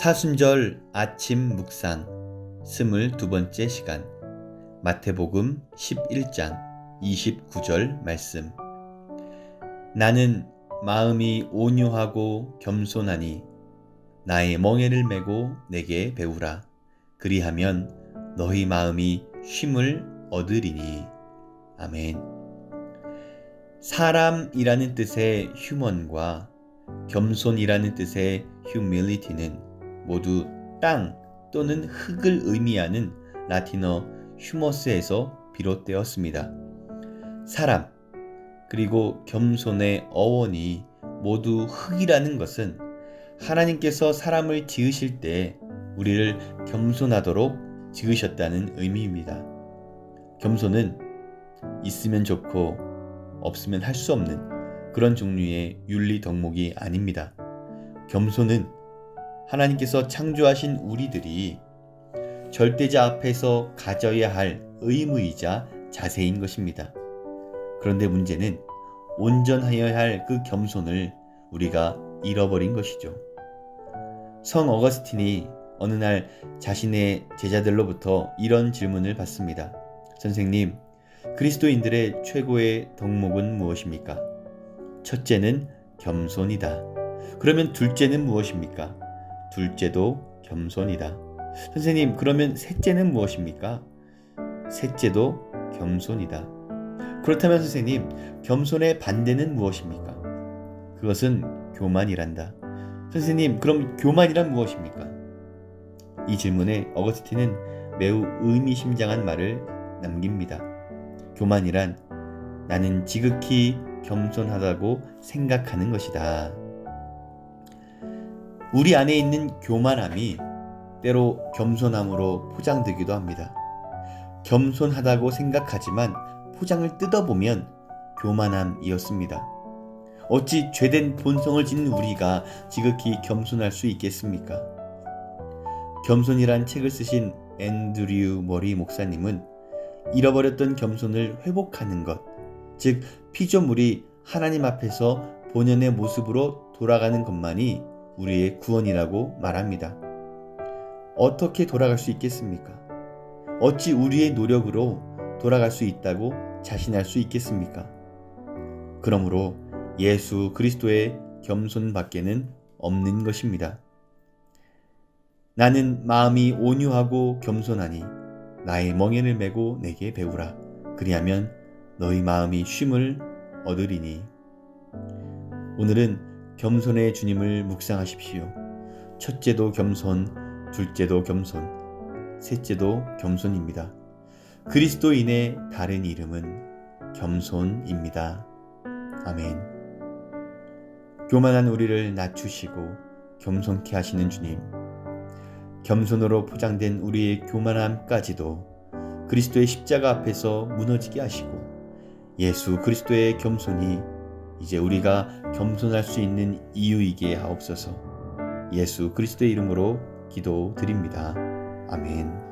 사순절 아침 묵상 스물 두 번째 시간. 마태복음 11장 29절 말씀. 나는 마음이 온유하고 겸손하니 나의 멍에를 메고 내게 배우라. 그리하면 너희 마음이 쉼을 얻으리니. 아멘. 사람이라는 뜻의 휴먼과 겸손이라는 뜻의 humility는 모두 땅 또는 흙을 의미하는 라틴어 휴머스에서 비롯되었습니다. 사람 그리고 겸손의 어원이 모두 흙이라는 것은 하나님께서 사람을 지으실 때 우리를 겸손하도록 지으셨다는 의미입니다. 겸손은 있으면 좋고 없으면 할 수 없는 그런 종류의 윤리 덕목이 아닙니다. 겸손은 하나님께서 창조하신 우리들이 절대자 앞에서 가져야 할 의무이자 자세인 것입니다. 그런데 문제는 온전하여야 할 그 겸손을 우리가 잃어버린 것이죠. 성 어거스틴이 어느 날 자신의 제자들로부터 이런 질문을 받습니다. 선생님, 그리스도인들의 최고의 덕목은 무엇입니까? 첫째는 겸손이다. 그러면 둘째는 무엇입니까? 둘째도 겸손이다. 선생님, 그러면 셋째는 무엇입니까? 셋째도 겸손이다. 그렇다면 선생님, 겸손의 반대는 무엇입니까? 그것은 교만이란다. 선생님, 그럼 교만이란 무엇입니까? 이 질문에 어거스틴은 매우 의미심장한 말을 남깁니다. 교만이란 나는 지극히 겸손하다고 생각하는 것이다. 우리 안에 있는 교만함이 때로 겸손함으로 포장되기도 합니다. 겸손하다고 생각하지만 포장을 뜯어보면 교만함이었습니다. 어찌 죄된 본성을 지닌 우리가 지극히 겸손할 수 있겠습니까? 겸손이란 책을 쓰신 앤드류 머리 목사님은 잃어버렸던 겸손을 회복하는 것, 즉 피조물이 하나님 앞에서 본연의 모습으로 돌아가는 것만이 우리의 구원이라고 말합니다. 어떻게 돌아갈 수 있겠습니까? 어찌 우리의 노력으로 돌아갈 수 있다고 자신할 수 있겠습니까? 그러므로 예수 그리스도의 겸손밖에는 없는 것입니다. 나는 마음이 온유하고 겸손하니 나의 멍에를 메고 내게 배우라. 그리하면 너희 마음이 쉼을 얻으리니. 오늘은 겸손의 주님을 묵상하십시오. 첫째도 겸손, 둘째도 겸손, 셋째도 겸손입니다. 그리스도인의 다른 이름은 겸손입니다. 아멘. 교만한 우리를 낮추시고 겸손케 하시는 주님. 겸손으로 포장된 우리의 교만함까지도 그리스도의 십자가 앞에서 무너지게 하시고 예수 그리스도의 겸손이 이제 우리가 겸손할 수 있는 이유이게 하옵소서. 예수 그리스도의 이름으로 기도드립니다. 아멘.